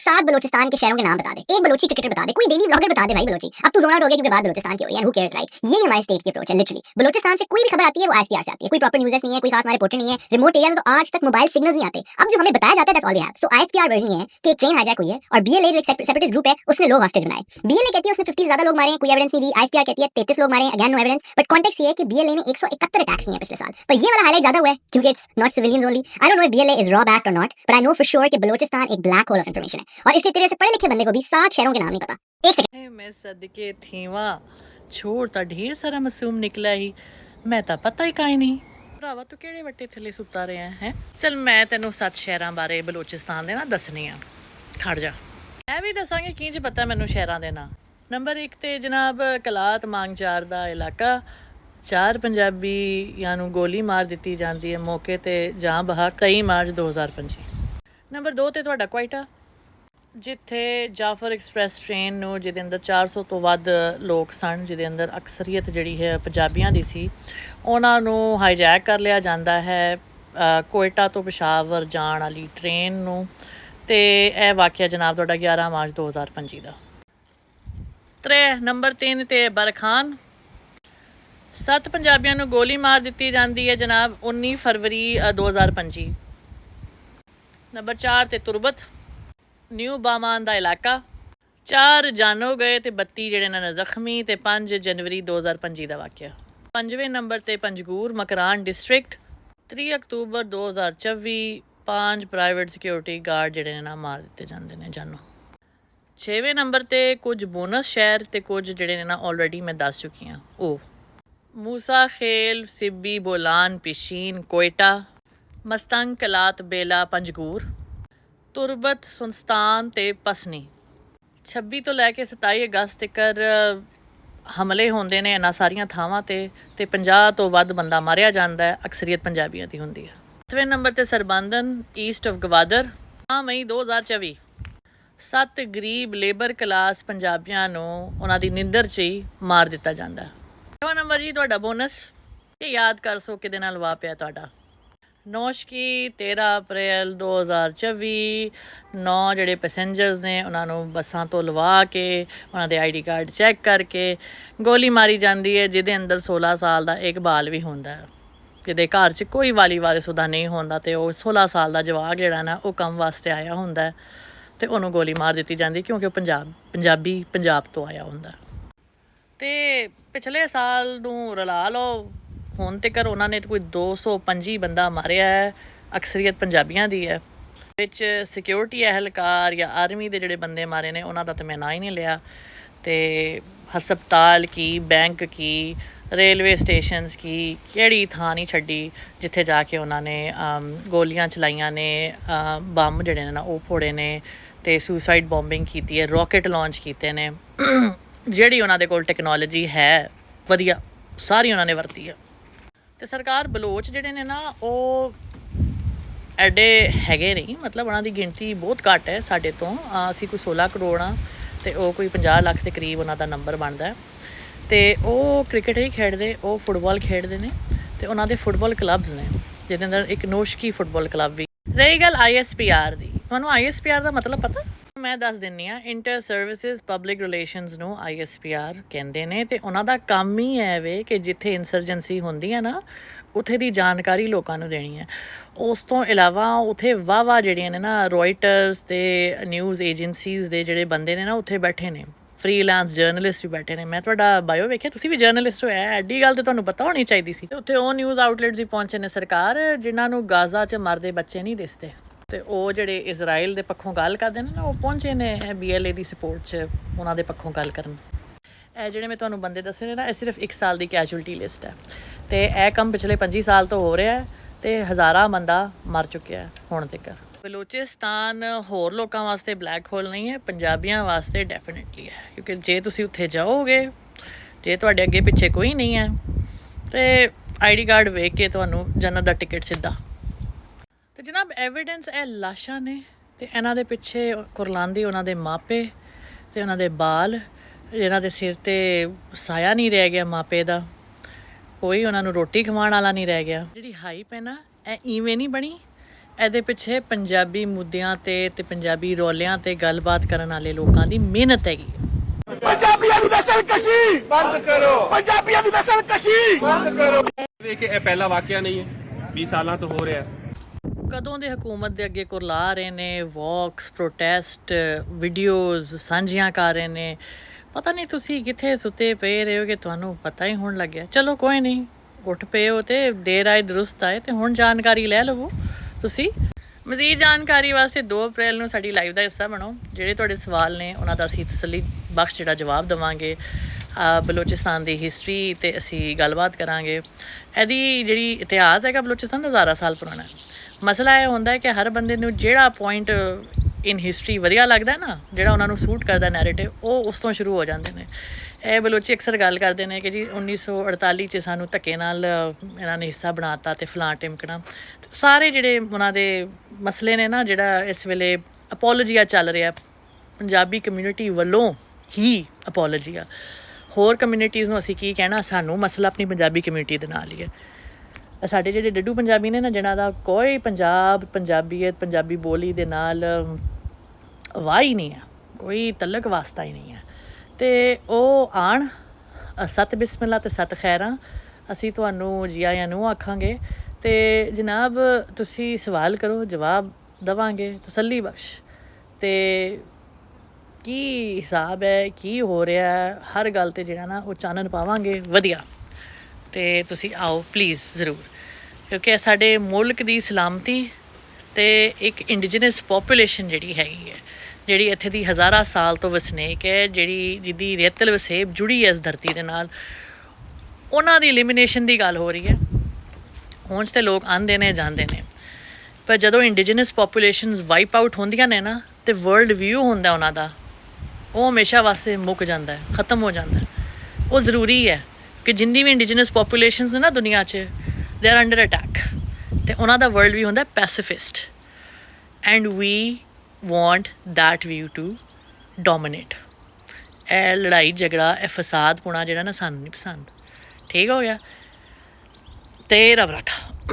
सात बलोचिस्तान के शहरों के नाम बता दे, एक बलोची क्रिकेटर बता दे, कोई डेली व्लॉगर बता दे भाई बलोची। अब तो जोन हो गया क्योंकि बात बलोचिस्तान की है हु केयर्स राइट ये हमारे स्टेट की अप्रोच है लिटरली बलोचिस्तान से कोई भी खबर आती है, वो आईएसपीआर से आती है। कोई प्रॉपर न्यूज़ नहीं है, कोई खास हमारे रिपोर्टर नहीं है रिमोट एरिया तो आज तक मोबाइल सिग्नल नहीं आते। अब जो हमें बताया जाता है that's all we have so ISPR version ये है कि ट्रेन हाईजैक हुई है, और बीएलए जो एक सेपरेटिस्ट ग्रुप है, उसने लोग हॉस्टेज बनाए। बीएलए कहती है, उसने 50 ज़्यादा लोग मारे कोई एविडेंस नहीं दी। आईएसपीआर कहती है 33 लोग मारे हैं again no evidence but context ये है कि बीएलए ने 171 अटैक्स किए हैं पिछले साल। पर ये वाला हाईलाइट ज़्यादा हुआ है, क्योंकि it's not civilians only I don't know BLA is raw backed और not but I know for sure कि बलोचिस्तान एक ब्लैक होल ऑफ़ इंफॉर्मेशन है। और इसलिए तेरे से पढ़े लिखे बंदे को भी सात शहरों के नाम नहीं पता एक सेकंड ਹੈ ਮੈਂ ਸਦਕੇ ਥੀਵਾ ਛੋੜ ਤਾਂ ਢੇਰ ਸਾਰਾ ਮਾਸੂਮ ਨਿਕਲਿਆ ਹੀ ਮੈਂ ਤਾਂ ਪਤਾ ਹੀ ਕਾਈ ਨਹੀਂ ਭਰਾਵਾ ਤੂੰ ਕਿਹੜੇ ਵੱਟੇ ਥੱਲੇ ਸੁੱਤਾ ਰਿਹਾ ਹੈ ਚਲ ਮੈਂ ਤੈਨੂੰ ਸੱਤ ਸ਼ਹਿਰਾਂ ਬਾਰੇ ਬਲੋਚਿਸਤਾਨ ਦੇ ਨਾ ਦੱਸਣੀ ਆ ਖੜ ਜਾ ਮੈਂ ਵੀ ਦੱਸਾਂਗੀ ਕੀ ਚ ਪਤਾ ਮੈਨੂੰ ਸ਼ਹਿਰਾਂ ਦੇ ਨਾਂ ਨੰਬਰ 1 ਤੇ ਜਨਾਬ ਕਲਾਤ ਮੰਗਚਾਰ ਦਾ ਇਲਾਕਾ ਚਾਰ ਪੰਜਾਬੀ ਯਾਂ ਨੂੰ ਗੋਲੀ ਮਾਰ ਦਿੱਤੀ ਜਾਂਦੀ ਹੈ ਮੌਕੇ ਤੇ ਜਾਂ ਬਹਾ ਕਈ ਮਾਰਚ 2025 ਨੰਬਰ 2 ਤੇ ਤੁਹਾਡਾ ਕੁਆਇਟਾ ਜਿੱਥੇ ਜਾਫਰ ਐਕਸਪ੍ਰੈਸ ਟ੍ਰੇਨ ਨੂੰ ਜਿਹਦੇ ਅੰਦਰ 400 ਤੋਂ ਵੱਧ ਲੋਕ ਸਨ ਜਿਹਦੇ ਅੰਦਰ ਅਕਸਰੀਅਤ ਜਿਹੜੀ ਹੈ ਪੰਜਾਬੀਆਂ ਦੀ ਸੀ ਉਹਨਾਂ ਨੂੰ ਹਾਈਜੈਕ ਕਰ ਲਿਆ ਜਾਂਦਾ ਹੈ ਕੋਇਟਾ ਤੋਂ ਪਸ਼ਾਵਰ ਜਾਣ ਵਾਲੀ ਟ੍ਰੇਨ ਨੂੰ ਤੇ ਇਹ ਵਾਕਿਆ ਜਨਾਬ ਤੁਹਾਡਾ 11 ਮਾਰਚ 2025 ਦਾ। ਤਰੇ ਨੰਬਰ 3 ਤੇ ਬਰਖਾਨ ਸੱਤ ਪੰਜਾਬੀਆਂ ਨੂੰ ਗੋਲੀ ਮਾਰ ਦਿੱਤੀ ਜਾਂਦੀ ਹੈ ਜਨਾਬ 19 ਫਰਵਰੀ ਅ, 2025 ਨੰਬਰ 4 ਤੇ ਤੁਰਬਤ। ਨਿਊ ਬਾਮਾਨ ਦਾ ਇਲਾਕਾ। ਚਾਰ ਜਾਨੋ ਗਏ ਤੇ 32 ਜਿਹੜੇ ਨੇ ਜ਼ਖਮੀ ਤੇ 5 ਜਨਵਰੀ 2025 ਦਾ ਵਾਕਿਆ। ਪੰਜਵੇਂ ਨੰਬਰ ਤੇ ਪੰਜਗੂਰ ਮਕਰਾਨ ਡਿਸਟ੍ਰਿਕਟ। 3 ਅਕਤੂਬਰ 2024 ਪੰਜ ਪ੍ਰਾਈਵੇਟ ਸਿਕਿਉਰਿਟੀ ਗਾਰਡ ਜਿਹੜੇ ਨੇ ਨਾ ਮਾਰ ਦਿੱਤੇ ਜਾਂਦੇ ਨੇ ਜਾਨੋ। ਛੇਵੇਂ ਨੰਬਰ ਤੇ ਕੁਝ ਬੋਨਸ ਸ਼ਹਿਰ ਤੇ ਕੁਝ ਜਿਹੜੇ ਨੇ ਨਾ ਆਲਰੇਡੀ ਮੈਂ ਦੱਸ ਚੁੱਕੀ ਹਾਂ। ਉਹ ਮੂਸਾ ਖੇਲ, ਸਿੱਬੀ, ਬੋਲਾਨ, ਪਿਸ਼ੀਨ, ਕੋਇਟਾ, ਮਸਤੰਗ, ਕਲਾਤ, ਬੇਲਾ, ਪੰਜਗੂਰ। ਤੁਰਬਤ ਸੁਨਸਤਾਨ ਤੇ ਪਸਨੀ। 26 ਤੋਂ ਲੈ ਕੇ 27 ਅਗਸਤ ਤੱਕ ਹਮਲੇ ਹੁੰਦੇ ਨੇ ਇਹਨਾਂ ਸਾਰੀਆਂ ਥਾਵਾਂ ਤੇ ਤੇ 50 ਤੋਂ ਵੱਧ ਬੰਦਾ ਮਾਰਿਆ ਜਾਂਦਾ ਹੈ, ਅਕਸਰੀਅਤ ਪੰਜਾਬੀਆਂ ਦੀ ਹੁੰਦੀ ਹੈ। 7ਵੇਂ ਨੰਬਰ ਤੇ ਸਰਬੰਦਨ ਈਸਟ ਆਫ ਗਵਾਦਰ 9 ਮਈ 2024 ਸੱਤ ਗਰੀਬ ਲੇਬਰ ਕਲਾਸ ਪੰਜਾਬੀਆਂ ਨੂੰ ਉਹਨਾਂ ਦੀ ਨਿੰਦਰ 'ਚ ਹੀ ਮਾਰ ਦਿੱਤਾ ਜਾਂਦਾ ਹੈ। 9 ਨੰਬਰ ਜੀ, ਤੁਹਾਡਾ ਬੋਨਸ। ਇਹ ਯਾਦ ਕਰ ਸੋ ਕਿਹਦੇ ਨਾਲ ਵਾਪਿਆ ਤੁਹਾਡਾ। ਨੌਸ਼ਕੀ 13 ਅਪ੍ਰੈਲ 2024 ਨੌ ਜਿਹੜੇ ਪੈਸੇਂਜਰਸ ਨੇ, ਉਹਨਾਂ ਨੂੰ ਬੱਸਾਂ ਤੋਂ ਲਵਾ ਕੇ, ਉਹਨਾਂ ਦੇ ਆਈਡੀ ਕਾਰਡ ਚੈੱਕ ਕਰਕੇ ਗੋਲੀ ਮਾਰੀ ਜਾਂਦੀ ਹੈ, ਜਿਹਦੇ ਅੰਦਰ 16 ਸਾਲ ਦਾ ਇੱਕ ਬਾਲ ਵੀ ਹੁੰਦਾ ਹੈ। ਜਿਹਦੇ ਘਰ 'ਚ ਕੋਈ ਵਾਲੀ ਵਾਰਿਸ ਉਹਦਾ ਨਹੀਂ ਹੁੰਦਾ ਤੇ ਉਹ 16 ਸਾਲ ਦਾ ਜਵਾਕ ਜਿਹੜਾ ਨਾ, ਉਹ ਕੰਮ ਵਾਸਤੇ ਆਇਆ ਹੁੰਦਾ ਹੈ ਤੇ ਉਹਨੂੰ ਗੋਲੀ ਮਾਰ ਦਿੱਤੀ ਜਾਂਦੀ ਕਿਉਂਕਿ ਉਹ ਪੰਜਾਬ, ਪੰਜਾਬੀ ਪੰਜਾਬ ਤੋਂ ਆਇਆ ਹੁੰਦਾ ਤੇ ਪਿਛਲੇ ਸਾਲ ਨੂੰ ਰਲਾ ਲਓ। ਹੁਣ ਤੱਕ ਉਹਨਾਂ ਨੇ ਕੋਈ 225 ਬੰਦਾ ਮਾਰਿਆ ਹੈ, ਅਕਸਰੀਅਤ ਪੰਜਾਬੀਆਂ ਦੀ ਹੈ। ਵਿੱਚ ਸਿਕਿਉਰਿਟੀ ਅਹਿਲਕਾਰ ਜਾਂ ਆਰਮੀ ਦੇ ਜਿਹੜੇ ਬੰਦੇ ਮਾਰੇ ਨੇ, ਉਹਨਾਂ ਦਾ ਤਾਂ ਮੈਂ ਨਾਂ ਹੀ ਨਹੀਂ ਲਿਆ। ਤੇ ਹਸਪਤਾਲ ਕੀ ਬੈਂਕ ਕੀ ਰੇਲਵੇ ਸਟੇਸ਼ਨਸ ਕੀ, ਕਿਹੜੀ ਥਾਂ ਨਹੀਂ ਛੱਡੀ ਜਿੱਥੇ ਜਾ ਕੇ ਉਹਨਾਂ ਨੇ ਗੋਲੀਆਂ ਚਲਾਈਆਂ ਨੇ ਬੰਬ ਜਿਹੜੇ ਨੇ ਨਾ ਉਹ ਫੋੜੇ ਨੇ ਤੇ ਸੁਸਾਈਡ ਬੰਬਿੰਗ ਕੀਤੀ ਹੈ ਰਾਕਟ ਲਾਂਚ ਕੀਤੇ ਨੇ। ਜਿਹੜੀ ਉਹਨਾਂ ਦੇ ਕੋਲ ਟੈਕਨੋਲੋਜੀ ਹੈ, ਵਧੀਆ, ਸਾਰੀ ਉਹਨਾਂ ਨੇ ਵਰਤੀ ਹੈ। ਤੇ ਸਰਕਾਰ ਬਲੋਚ ਜਿਹੜੇ ਨੇ ਨਾ, ਉਹ ਐਡੇ ਹੈਗੇ ਨਹੀਂ। ਮਤਲਬ ਉਹਨਾਂ ਦੀ ਗਿਣਤੀ ਬਹੁਤ ਘੱਟ ਹੈ ਸਾਡੇ ਤੋਂ। ਅਸੀਂ ਕੋਈ 16 ਕਰੋੜ ਆ ਤੇ ਉਹ ਕੋਈ 50 ਲੱਖ ਦੇ ਕਰੀਬ ਉਹਨਾਂ ਦਾ ਨੰਬਰ ਬਣਦਾ ਹੈ। ਤੇ ਉਹ ਕ੍ਰਿਕਟ ਹੀ ਖੇਡਦੇ, ਉਹ ਫੁੱਟਬਾਲ ਖੇਡਦੇ ਨੇ ਤੇ ਉਹਨਾਂ ਦੇ ਫੁੱਟਬਾਲ ਕਲੱਬਸ ਨੇ, ਜਿਹਦੇ ਅੰਦਰ ਇੱਕ ਨੋਸ਼ਕੀ ਫੁੱਟਬਾਲ ਕਲੱਬ ਵੀ। ਰਹੀ ਗੱਲ ਆਈਐਸਪੀਆਰ ਦੀ। ਤੁਹਾਨੂੰ ਆਈਐਸਪੀਆਰ ਦਾ ਮਤਲਬ ਪਤਾ? ਮੈਂ ਦੱਸ ਦਿੰਨੀ ਆ ਇੰਟਰ ਸਰਵਿਸਿਜ਼ ਪਬਲਿਕ ਰਿਲੇਸ਼ਨਸ ਨੂੰ ਆਈਐਸਪੀਆਰ ਕਹਿੰਦੇ ਨੇ ਤੇ ਉਹਨਾਂ ਦਾ ਕੰਮ ਹੀ ਹੈ ਵੇ ਕਿ ਜਿੱਥੇ ਇਨਸਰਜੈਂਸੀ ਹੁੰਦੀ ਹੈ ਨਾ, ਉਥੇ ਦੀ ਜਾਣਕਾਰੀ ਲੋਕਾਂ ਨੂੰ ਦੇਣੀ ਹੈ ਉਸ ਤੋਂ ਇਲਾਵਾ ਉਥੇ ਵਾਵਾ ਜਿਹੜੀਆਂ ਨੇ ਨਾ ਰੋਇਟਰਸ ਤੇ ਨਿਊਜ਼ ਏਜੰਸੀਜ਼ ਦੇ ਜਿਹੜੇ ਬੰਦੇ ਨੇ ਨਾ, ਉਥੇ ਬੈਠੇ ਨੇ। ਫ੍ਰੀਲਾਂਸ ਜਰਨਲਿਸਟ ਵੀ ਬੈਠੇ ਨੇ। ਮੈਂ ਤੁਹਾਡਾ ਬਾਇਓ ਵੇਖਿਆ, ਤੁਸੀਂ ਵੀ ਜਰਨਲਿਸਟ ਹੋ। ਐ ਐਡੀ ਗੱਲ ਤੇ ਤੁਹਾਨੂੰ ਪਤਾ ਹੋਣੀ ਚਾਹੀਦੀ ਸੀ। ਉੱਥੇ ਉਹ ਨਿਊਜ਼ ਆਊਟਲੈਟਸ ਵੀ ਪਹੁੰਚੇ ਨੇ ਸਰਕਾਰ, ਜਿਨ੍ਹਾਂ ਨੂੰ ਗਾਜ਼ਾ 'ਚ ਮਰਦੇ ਬੱਚੇ ਨਹੀਂ ਦਿਸਦੇ। ਤੇ ਉਹ ਜਿਹੜੇ ਇਜ਼ਰਾਈਲ ਦੇ ਪੱਖੋਂ ਗੱਲ ਕਰਦੇ ਨੇ ਨਾ, ਉਹ ਪਹੁੰਚੇ ਨੇ ਬੀਐਲਏ ਦੀ ਸਪੋਰਟ 'ਚ, ਉਹਨਾਂ ਦੇ ਪੱਖੋਂ ਗੱਲ ਕਰਨ। ਇਹ ਜਿਹੜੇ ਮੈਂ ਤੁਹਾਨੂੰ ਬੰਦੇ ਦੱਸੇ ਨੇ ਨਾ, ਇਹ ਸਿਰਫ 1 ਸਾਲ ਦੀ ਕੈਜੂਅਲਟੀ ਲਿਸਟ ਹੈ। ਤੇ ਇਹ ਕੰਮ ਪਿਛਲੇ 25 ਸਾਲ ਤੋਂ ਹੋ ਰਿਹਾ ਹੈ ਤੇ ਹਜ਼ਾਰਾਂ ਬੰਦਾ ਮਰ ਚੁੱਕਿਆ ਹੈ ਹੁਣ ਤੱਕ। ਬਲੋਚਿਸਤਾਨ ਹੋਰ ਲੋਕਾਂ ਵਾਸਤੇ ਬਲੈਕ ਹੋਲ ਨਹੀਂ ਹੈ, ਪੰਜਾਬੀਆਂ ਵਾਸਤੇ ਡੈਫੀਨਿਟਲੀ ਹੈ। ਕਿਉਂਕਿ ਜੇ ਤੁਸੀਂ ਉੱਥੇ ਜਾਓਗੇ, ਜੇ ਤੁਹਾਡੇ ਅੱਗੇ ਪਿੱਛੇ ਕੋਈ ਨਹੀਂ ਹੈ, ਤੇ ਆਈਡੀ ਕਾਰਡ ਵੇਖ ਕੇ ਤੁਹਾਨੂੰ ਜੰਨਤ ਦਾ ਟਿਕਟ ਸਿੱਧਾ। ਤੇ ਜਨਾਬ ਐਵੀਡੈਂਸ ਇਹ ਲਾਸ਼ਾਂ ਨੇ ਤੇ ਇਹਨਾਂ ਦੇ ਪਿੱਛੇ ਕੁਰਲਾਂਦੀ ਉਹਨਾਂ ਦੇ ਮਾਪੇ ਤੇ ਉਹਨਾਂ ਦੇ ਬਾਲ ਜਿਹਨਾਂ ਦੇ ਸਿਰ ਤੇ ਸਾਇਆ ਨਹੀਂ ਰਹਿ ਗਿਆ ਮਾਪੇ ਦਾ ਕੋਈ ਉਹਨਾਂ ਨੂੰ ਰੋਟੀ ਖਵਾਉਣ ਵਾਲਾ ਨਹੀਂ ਰਹਿ ਗਿਆ। ਜਿਹੜੀ ਹਾਈਪ ਹੈ ਨਾ ਇਹ ਈਵੇਂ ਨਹੀਂ ਬਣੀ। ਇਹਦੇ ਪਿੱਛੇ ਪੰਜਾਬੀ ਮੁੱਦਿਆਂ ਤੇ ਤੇ ਪੰਜਾਬੀ ਰੌਲਿਆਂ ਤੇ ਗੱਲਬਾਤ ਕਰਨ ਵਾਲੇ ਲੋਕਾਂ ਦੀ ਮਿਹਨਤ ਹੈਗੀ ਪੰਜਾਬੀਆਂ ਦੀ ਨਸਲਕਸ਼ੀ ਬੰਦ ਕਰੋ। ਪੰਜਾਬੀਆਂ ਦੀ ਨਸਲਕਸ਼ੀ ਬੰਦ ਕਰੋ। ਇਹ ਪਹਿਲਾ ਵਾਕਿਆ ਨਹੀਂ ਹੈ। 20 ਸਾਲਾਂ ਤੋਂ ਹੋ ਰਿਹਾ। ਕਦੋਂ ਦੇ ਹਕੂਮਤ ਦੇ ਅੱਗੇ ਕੁਰਲਾ ਰਹੇ ਨੇ ਵਾਕਸ ਪ੍ਰੋਟੈਸਟ ਵੀਡੀਓਜ਼ ਸਾਂਝੀਆਂ ਕਰ ਰਹੇ ਨੇ? ਪਤਾ ਨਹੀਂ ਤੁਸੀਂ ਕਿੱਥੇ ਸੁੱਤੇ ਪਏ ਰਹੇ ਹੋ ਕਿ ਤੁਹਾਨੂੰ ਪਤਾ ਹੀ ਹੋਣ ਲੱਗਿਆ। ਚਲੋ ਕੋਈ ਨਹੀਂ, ਉੱਠ ਪਏ ਹੋ ਤੇ ਦੇਰ ਆਏ, ਦਰੁਸਤ ਆਏ ਤੇ ਹੁਣ ਜਾਣਕਾਰੀ ਲੈ ਲਵੋ। ਤੁਸੀਂ? ਮਜ਼ੀਦ ਜਾਣਕਾਰੀ ਵਾਸਤੇ 2 ਅਪ੍ਰੈਲ ਨੂੰ ਸਾਡੀ ਲਾਈਵ ਦਾ ਹਿੱਸਾ ਬਣੋ। ਜਿਹੜੇ ਤੁਹਾਡੇ ਸਵਾਲ ਨੇ, ਉਹਨਾਂ ਦਾ ਅਸੀਂ ਤਸੱਲੀ ਬਖਸ਼ ਜਿਹੜਾ ਜਵਾਬ ਦੇਵਾਂਗੇ। ਬਲੋਚਿਸਤਾਨ ਦੀ ਹਿਸਟਰੀ ਤੇ ਅਸੀਂ ਗੱਲਬਾਤ ਕਰਾਂਗੇ। ਇਹਦੀ ਜਿਹੜੀ ਇਤਿਹਾਸ ਹੈਗਾ ਬਲੋਚਿਸਤਾਨ ਦਾ ਹਜ਼ਾਰਾਂ ਸਾਲ ਪੁਰਾਣਾ। ਮਸਲਾ ਇਹ ਹੁੰਦਾ ਹੈ ਕਿ ਹਰ ਬੰਦੇ ਨੂੰ ਜਿਹੜਾ ਪੁਆਇੰਟ ਇਨ ਹਿਸਟਰੀ ਵਧੀਆ ਲੱਗਦਾ ਨਾ, ਜਿਹੜਾ ਉਹਨਾਂ ਨੂੰ ਸੂਟ ਕਰਦਾ ਨੈਰੇਟਿਵ ਉਹ ਉਸ ਤੋਂ ਸ਼ੁਰੂ ਹੋ ਜਾਂਦੇ ਨੇ। ਇਹ ਬਲੋਚੀ ਅਕਸਰ ਗੱਲ ਕਰਦੇ ਨੇ ਕਿ ਜੀ 1948 ਚ ਸਾਨੂੰ ਧੱਕੇ ਨਾਲ ਇਹਨਾਂ ਨੇ ਹਿੱਸਾ ਬਣਾਤਾ ਤੇ ਫਲਾਂ ਟਿਮਕਣਾ। ਤੇ ਸਾਰੇ ਜਿਹੜੇ ਉਹਨਾਂ ਦੇ ਮਸਲੇ ਨੇ ਨਾ, ਜਿਹੜਾ ਇਸ ਵੇਲੇ ਅਪੋਲੋਜੀਆ ਚੱਲ ਰਿਹਾ, ਪੰਜਾਬੀ ਕਮਿਊਨਿਟੀ ਵੱਲੋਂ ਹੀ ਅਪੋਲੋਜੀਆ ਹੋਰ ਕਮਿਊਨਿਟੀਆਂ ਨੂੰ ਅਸੀਂ ਕੀ ਕਹਿਣਾ ਸਾਨੂੰ ਮਸਲਾ ਆਪਣੀ ਪੰਜਾਬੀ ਕਮਿਊਨਿਟੀ ਦੇ ਨਾਲ ਹੀ ਹੈ। ਸਾਡੇ ਜਿਹੜੇ ਡੱਡੂ ਪੰਜਾਬੀ ਨੇ ਨਾ ਜਿਹਨਾਂ ਦਾ ਕੋਈ ਪੰਜਾਬ ਪੰਜਾਬੀਅਤ ਪੰਜਾਬੀ ਬੋਲੀ ਦੇ ਨਾਲ ਵਾਹ ਹੀ ਨਹੀਂ ਹੈ। ਕੋਈ ਤਲਕ ਵਾਸਤਾ ਹੀ ਨਹੀਂ ਹੈ। ਤੇ ਉਹ ਆਣ ਅ, ਸਤ ਬਿਸਮਿਲ੍ਲਾ ਤੇ ਸਤ ਖੈਰਾਂ ਅਸੀਂ ਤੁਹਾਨੂੰ ਜੀ ਆਇਆਂ ਨੂੰ ਆਖਾਂਗੇ। ਤੇ ਜਨਾਬ ਤੁਸੀਂ ਸਵਾਲ ਕਰੋ ਜਵਾਬ ਦਵਾਂਗੇ ਤਸੱਲੀ ਬਖਸ਼। ਤੇ ਕੀ ਹਿਸਾਬ ਹੈ, ਕੀ ਹੋ ਰਿਹਾ ਹੈ, ਹਰ ਗੱਲ ਤੇ ਜਿਹੜਾ ਨਾ ਉਹ ਚਾਨਣ ਪਾਵਾਂਗੇ, ਵਧੀਆ। ਤੇ ਤੁਸੀਂ ਆਓ ਪਲੀਜ਼ ਜ਼ਰੂਰ। ਕਿਉਂਕਿ ਸਾਡੇ ਮੁਲਕ ਦੀ ਸਲਾਮਤੀ ਤੇ ਇੱਕ ਇੰਡੀਜਨਸ ਪੋਪੂਲੇਸ਼ਨ ਜਿਹੜੀ ਹੈਗੀ ਹੈ, ਜਿਹੜੀ ਇੱਥੇ ਦੀ ਹਜ਼ਾਰਾਂ ਸਾਲ ਤੋਂ ਵਸਨੀਕ ਹੈ, ਜਿਹੜੀ ਜਿਹਦੀ ਰੇਤਲ ਵਸੇਬ ਜੁੜੀ ਹੈ ਇਸ ਧਰਤੀ ਦੇ ਨਾਲ, ਉਹਨਾਂ ਦੀ ਐਲੀਮੀਨੇਸ਼ਨ ਦੀ ਗੱਲ ਹੋ ਰਹੀ ਹੈ। ਹੁਣ ਤੇ ਲੋਕ ਆਂਦੇ ਨੇ, ਜਾਂਦੇ ਨੇ। ਪਰ ਜਦੋਂ ਇੰਡੀਜਨਸ ਪੋਪੂਲੇਸ਼ਨਸ ਵਾਈਪ ਆਊਟ ਹੁੰਦੀਆਂ ਨੇ ਨਾ, ਤੇ ਵਰਲਡ ਵਿਊ ਹੁੰਦਾ ਉਹਨਾਂ ਦਾ ਉਹ ਹਮੇਸ਼ਾ ਵਾਸਤੇ ਮੁੱਕ ਜਾਂਦਾ ਹੈ, ਖਤਮ ਹੋ ਜਾਂਦਾ ਹੈ। ਉਹ ਜ਼ਰੂਰੀ ਹੈ ਕਿ ਜਿੰਨੀ ਵੀ ਇੰਡੀਜਨਸ ਪੋਪੂਲੇਸ਼ਨਸ ਨੇ ਨਾ ਦੁਨੀਆ 'ਚ ਦੇ ਆਰ ਅੰਡਰ ਅਟੈਕ ਤੇ ਉਹਨਾਂ ਦਾ ਵਰਲਡ ਵੀ ਹੁੰਦਾ pacifist and we want that view to dominate ਇਹ ਲੜਾਈ, ਝਗੜਾ, ਇਹ ਫਸਾਦ ਪੁਣਾ ਜਿਹੜਾ ਨਾ ਸਾਨੂੰ ਨਹੀਂ ਪਸੰਦ। ਠੀਕ ਹੋ ਗਿਆ। ਤੇ ਰੱਬ ਰੱਖਾ।